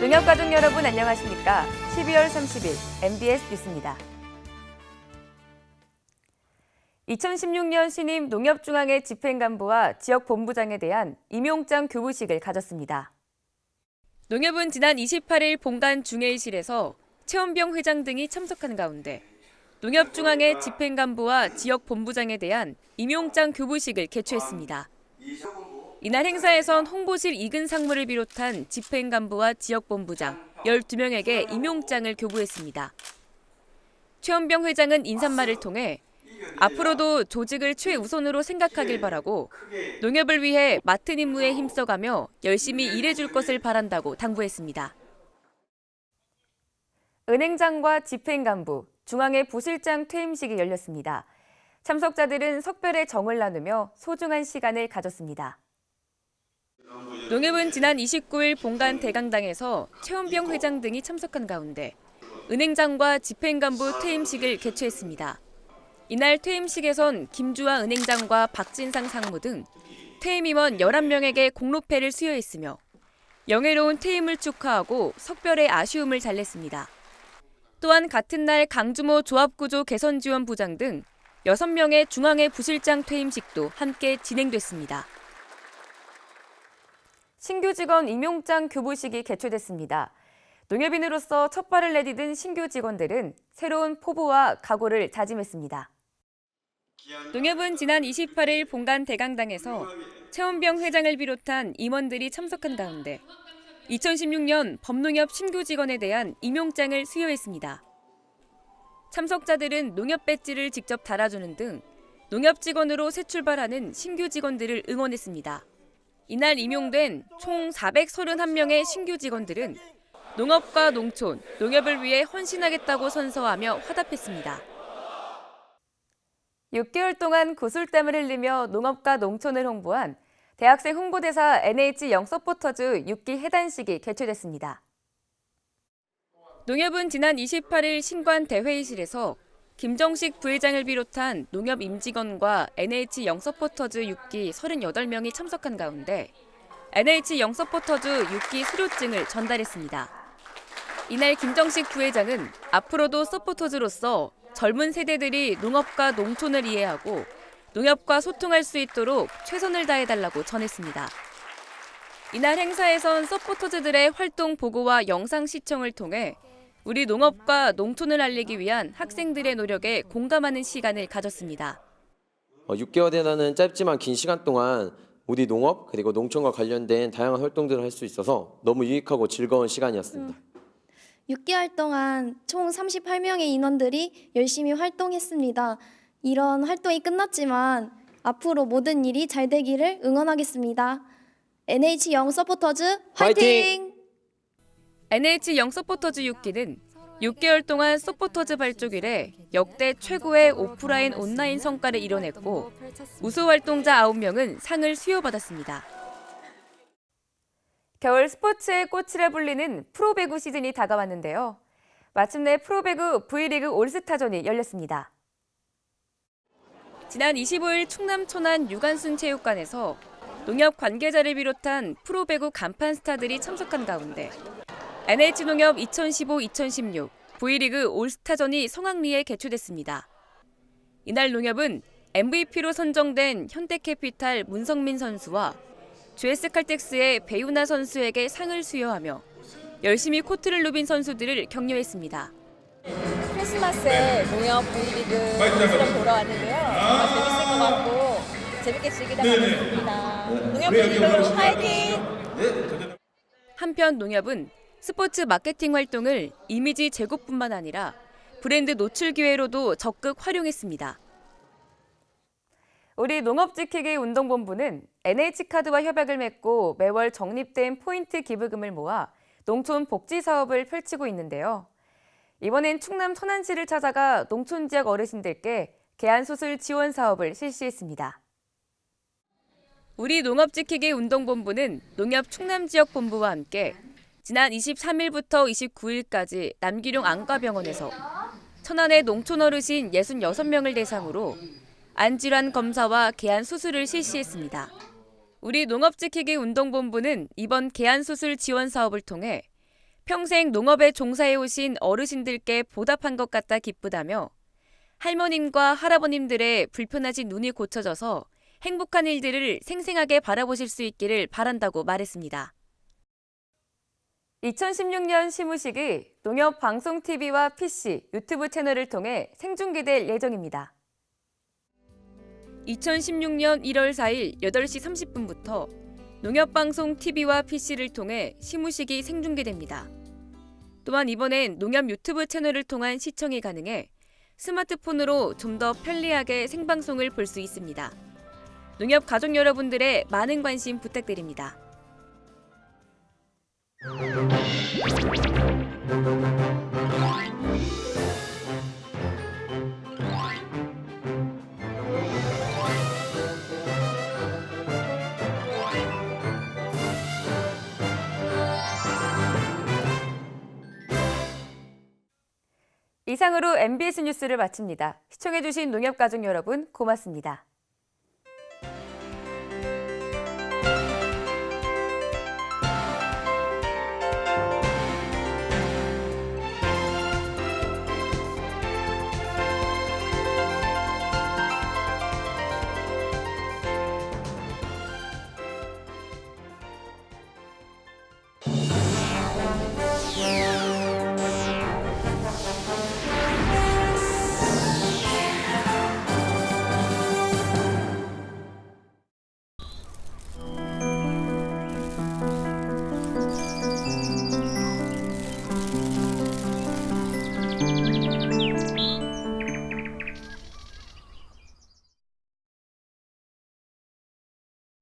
농협가족 여러분 안녕하십니까? 12월 30일 MBS 뉴스입니다. 2016년 신임 농협중앙회 집행간부와 지역본부장에 대한 임용장 교부식을 가졌습니다. 농협은 지난 28일 본관 중회의실에서 최원병 회장 등이 참석한 가운데 농협중앙회 집행간부와 지역 본부장에 대한 임용장 교부식을 개최했습니다. 이날 행사에선 홍보실 이근 상무를 비롯한 집행간부와 지역 본부장 12명에게 임용장을 교부했습니다. 최원병 회장은 인사말을 통해 앞으로도 조직을 최우선으로 생각하길 바라고 농협을 위해 맡은 임무에 힘써가며 열심히 일해줄 것을 바란다고 당부했습니다. 은행장과 집행간부, 중앙회 부실장 퇴임식이 열렸습니다. 참석자들은 석별의 정을 나누며 소중한 시간을 가졌습니다. 농협은 지난 29일 본관 대강당에서 최원병 회장 등이 참석한 가운데 은행장과 집행간부 퇴임식을 개최했습니다. 이날 퇴임식에선 김주아 은행장과 박진상 상무 등 퇴임 임원 11명에게 공로패를 수여했으며 영예로운 퇴임을 축하하고 석별의 아쉬움을 달랬습니다. 또한 같은 날 강주모 조합구조 개선지원 부장 등 6명의 중앙회 부실장 퇴임식도 함께 진행됐습니다. 신규 직원 임용장 교부식이 개최됐습니다. 농협인으로서 첫 발을 내디딘 신규 직원들은 새로운 포부와 각오를 다짐했습니다. 농협은 지난 28일 본관 대강당에서 최원병 회장을 비롯한 임원들이 참석한 가운데 2016년 범농협 신규 직원에 대한 임용장을 수여했습니다. 참석자들은 농협 배지를 직접 달아주는 등 농협 직원으로 새 출발하는 신규 직원들을 응원했습니다. 이날 임용된 총 431명의 신규 직원들은 농업과 농촌, 농협을 위해 헌신하겠다고 선서하며 화답했습니다. 6개월 동안 구슬땀을 흘리며 농업과 농촌을 홍보한 대학생 홍보대사 NH 영서포터즈 6기 해단식이 개최됐습니다. 농협은 지난 28일 신관 대회의실에서 김정식 부회장을 비롯한 농협 임직원과 NH 영서포터즈 6기 38명이 참석한 가운데 NH 영서포터즈 6기 수료증을 전달했습니다. 이날 김정식 부회장은 앞으로도 서포터즈로서 젊은 세대들이 농업과 농촌을 이해하고 농협과 소통할 수 있도록 최선을 다해달라고 전했습니다. 이날 행사에선 서포터즈들의 활동 보고와 영상 시청을 통해 우리 농업과 농촌을 알리기 위한 학생들의 노력에 공감하는 시간을 가졌습니다. 어, 6개월이라는 짧지만 긴 시간 동안 우리 농업 그리고 농촌과 관련된 다양한 활동들을 할 수 있어서 너무 유익하고 즐거운 시간이었습니다. 6개월 동안 총 38명의 인원들이 열심히 활동했습니다. 이런 활동이 끝났지만 앞으로 모든 일이 잘 되기를 응원하겠습니다. NH 영 서포터즈 화이팅! 화이팅! NH 영 서포터즈 6기는 6개월 동안 서포터즈 발족 이래 역대 최고의 오프라인 온라인 성과를 이뤄냈고 우수 활동자 9명은 상을 수여받았습니다. 겨울 스포츠의 꽃이라 불리는 프로배구 시즌이 다가왔는데요. 마침내 프로배구 V리그 올스타전이 열렸습니다. 지난 25일 충남 천안 유관순 체육관에서 농협 관계자를 비롯한 프로배구 간판 스타들이 참석한 가운데 NH농협 2015-2016 V리그 올스타전이 성황리에 개최됐습니다. 이날 농협은 MVP로 선정된 현대캐피탈 문성민 선수와 GS 칼텍스의 배우나 선수에게 상을 수여하며 열심히 코트를 누빈 선수들을 격려했습니다. 크리스마스에 농협 V리그 경기를 보러 왔는데요. 정말 재밌을 것 같고 재밌게 즐기다 가겠습니다. 농협 V리그 화이팅! 한편 농협은 스포츠 마케팅 활동을 이미지 제고뿐만 아니라 브랜드 노출 기회로도 적극 활용했습니다. 우리 농업지키기 운동본부는 NH카드와 협약을 맺고 매월 적립된 포인트 기부금을 모아 농촌 복지 사업을 펼치고 있는데요. 이번엔 충남 천안시를 찾아가 농촌 지역 어르신들께 개안수술 지원 사업을 실시했습니다. 우리 농업지키기 운동본부는 농협 충남 지역 본부와 함께 지난 23일부터 29일까지 남기룡 안과병원에서 천안의 농촌 어르신 66명을 대상으로 안질환 검사와 개안 수술을 실시했습니다. 우리 농업지키기 운동본부는 이번 개안 수술 지원 사업을 통해 평생 농업에 종사해 오신 어르신들께 보답한 것 같다 기쁘다며 할머님과 할아버님들의 불편하신 눈이 고쳐져서 행복한 일들을 생생하게 바라보실 수 있기를 바란다고 말했습니다. 2016년 시무식이 농협 방송 TV와 PC, 유튜브 채널을 통해 생중계될 예정입니다. 2016년 1월 4일 8시 30분부터 농협방송 TV와 PC를 통해 시무식이 생중계됩니다. 또한 이번엔 농협 유튜브 채널을 통한 시청이 가능해 스마트폰으로 좀 더 편리하게 생방송을 볼 수 있습니다. 농협 가족 여러분들의 많은 관심 부탁드립니다. 이상으로 MBS 뉴스를 마칩니다. 시청해주신 농협가족 여러분 고맙습니다.